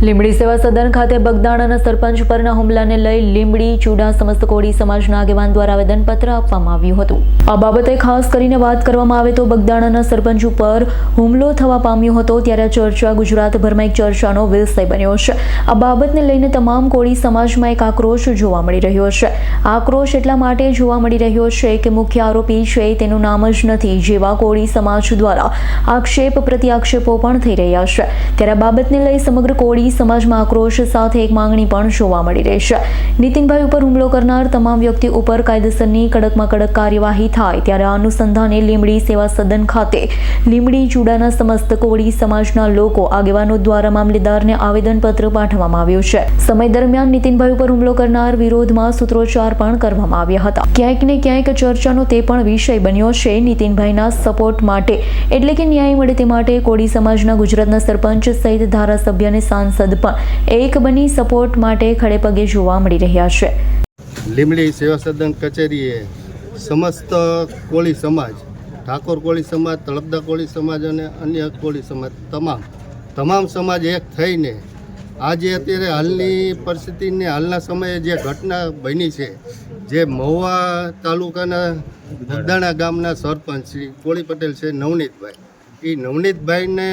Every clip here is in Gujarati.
લીંબડી સેવા સદન ખાતે બગદાણાના સરપંચ પરના હુમલાને લઈ લીંબડી, ચૂડા સમસ્ત કોળી સમાજના આગેવાન દ્વારા આવેદનપત્ર આપવામાં આવ્યું હતું. આ બાબતે ખાસ કરીને વાત કરવામાં આવે તો બગદાણાના સરપંચ ઉપર હુમલો થવા પામ્યો હતો ત્યારે ચર્ચા ગુજરાતભરમાં એક ચર્ચાનો વિષય બન્યો છે. આ બાબતને લઈને તમામ કોળી સમાજમાં એક આક્રોશ જોવા મળી રહ્યો છે. આક્રોશ એટલા માટે જોવા મળી રહ્યો છે કે મુખ્ય આરોપી છે તેનું નામ જ નથી જેવા કોળી સમાજ દ્વારા આક્ષેપ આક્ષેપો પણ થઈ રહ્યા છે. ત્યારે આ બાબતને લઈ સમગ્ર કોળી સમાજમાં આક્રોશ સાથે એક માંગણી પણ જોવા મળી રહી છે. નીતિનભાઈ ઉપર હુમલો કરનાર તમામ વ્યક્તિ ઉપર કાયદેસરની કડકમાં કડક કાર્યવાહી થાય ત્યારે આ અનુસંધાને લીમડી સેવા સદન ખાતે લીમડી ચુડાના સમસ્ત કોળી સમાજના લોકો આગેવાનો દ્વારા મામલેદારને આવેદનપત્ર પાઠવવામાં આવ્યું છે. સમય દરમિયાન નીતિનભાઈ ઉપર હુમલો કરનાર વિરોધમાં સૂત્રોચ્ચાર પણ કરવામાં આવ્યા હતા. ક્યાંક ને ક્યાંક ચર્ચાનો તે પણ વિષય બન્યો છે નીતિનભાઈના સપોર્ટ માટે. એટલે કે ન્યાય મળે તે માટે કોળી સમાજના ગુજરાતના સરપંચ સહિત ધારાસભ્ય અને સાંસદ પણ એક બની સપોર્ટ માટે ખડે પગે જોવા મળી રહ્યા છે. લીમડી સેવા સદન કચેરીએ સમસ્ત કોળી સમાજ, ઠાકોર કોળી સમાજ, તળપદા કોળી સમાજ અને અન્ય કોળી સમાજ તમામ તમામ સમાજ એક થઈને આજે અત્યારે હાલની પરિસ્થિતિને હાલના સમયે જે ઘટના બની છે, જે મહુવા તાલુકાના બગદાણા ગામના સરપંચ શ્રી કોળી પટેલ છે નવનીતભાઈ. એ નવનીતભાઈને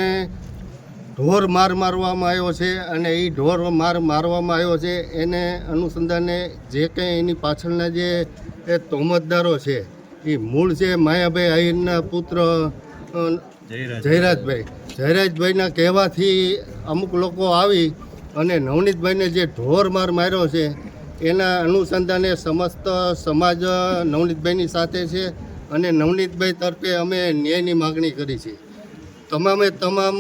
ઢોર માર મારવામાં આવ્યો છે અને એ ઢોર માર મારવામાં આવ્યો છે. એને અનુસંધાને જે કંઈ એની પાછળના જે એ તોમતદારો છે એ મૂળ છે માયાભાઈ આહિરના પુત્ર જયરાજભાઈ. જયરાજભાઈના કહેવાથી અમુક લોકો આવી અને નવનીતભાઈને જે ઢોર માર માર્યો છે, એના અનુસંધાને સમસ્ત સમાજ નવનીતભાઈની સાથે છે અને નવનીતભાઈ તરફે અમે ન્યાયની માગણી કરી છે. તમામે તમામ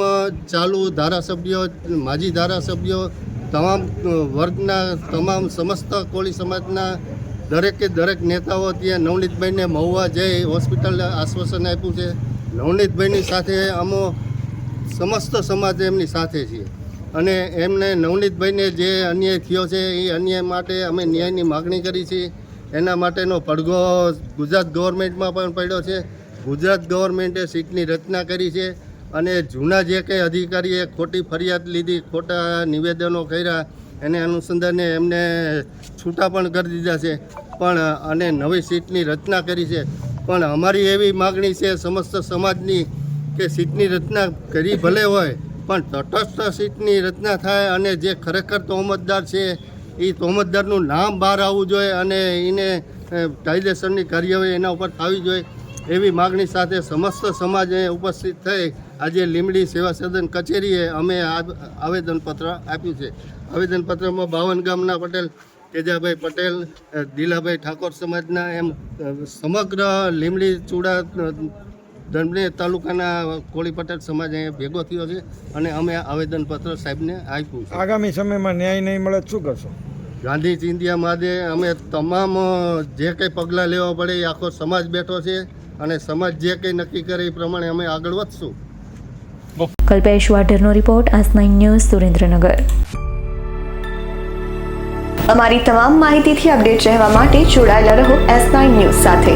ચાલુ ધારાસભ્યો, માજી ધારાસભ્યો, તમામ વર્ગના તમામ સમસ્ત કોળી સમાજના દરેકે દરેક નેતાઓ ત્યાં નવનીતભાઈને મહુવા જઈ હોસ્પિટલ આશ્વાસન આપ્યું છે. નવનીતભાઈની સાથે અમો સમસ્ત સમાજ એમની સાથે છીએ અને એમને નવનીતભાઈને જે અન્યાય થયો છે, એ અન્યાય માટે અમે ન્યાયની માગણી કરી છે. એના માટેનો પડઘો ગુજરાત ગવર્મેન્ટમાં પણ પડ્યો છે. ગુજરાત ગવર્મેન્ટે સીટની રચના કરી છે. અને જૂના જે કંઈ અધિકારીએ ખોટી ફરિયાદ લીધી, ખોટા નિવેદનો કર્યા, એને અનુસંધાને એમને છૂટા પણ કરી દીધા છે. પણ, અને નવી સીટની રચના કરી છે. પણ અમારી એવી માગણી છે સમસ્ત સમાજની કે સીટની રચના કરી ભલે હોય, પણ તટસ્થ સીટની રચના થાય અને જે ખરેખર તોહમતદાર છે એ તોહમતદારનું નામ બહાર આવવું જોઈએ અને એને કાયદેસરની કાર્યવાહી એના ઉપર થવી જોઈએ. એવી માગણી સાથે સમસ્ત સમાજ અહીંયા ઉપસ્થિત થઈ આજે લીમડી સેવા સદન કચેરીએ અમે આવેદનપત્ર આપ્યું છે. આવેદનપત્રમાં બાવન ગામના પટેલ તેજાભાઈ પટેલ દિલાભાઈ ઠાકોર સમાજના એમ સમગ્ર લીમડી ચૂડા અ, તાલુકાના કોળી પટેલ સમાજ અહીંયા ભેગો થયો છે અને અમે આવેદનપત્ર સાહેબને આપ્યું આગામી સમયમાં ન્યાય નહીં મળે શું કરશો? ગાંધી ચિંધ્યા માદે અમે તમામ જે કંઈ પગલાં લેવા પડે એ આખો સમાજ બેઠો છે અને સમાજ જે કંઈ નક્કી કરે એ પ્રમાણે અમે આગળ વધશું. કલ્પેશ વાઢરનો રિપોર્ટ આસ નાઇન ન્યૂઝ સુરેન્દ્રનગર. અમારી તમામ માહિતીથી અપડેટ રહેવા માટે જોડાયેલા રહો એસ નાઇન ન્યૂઝ સાથે.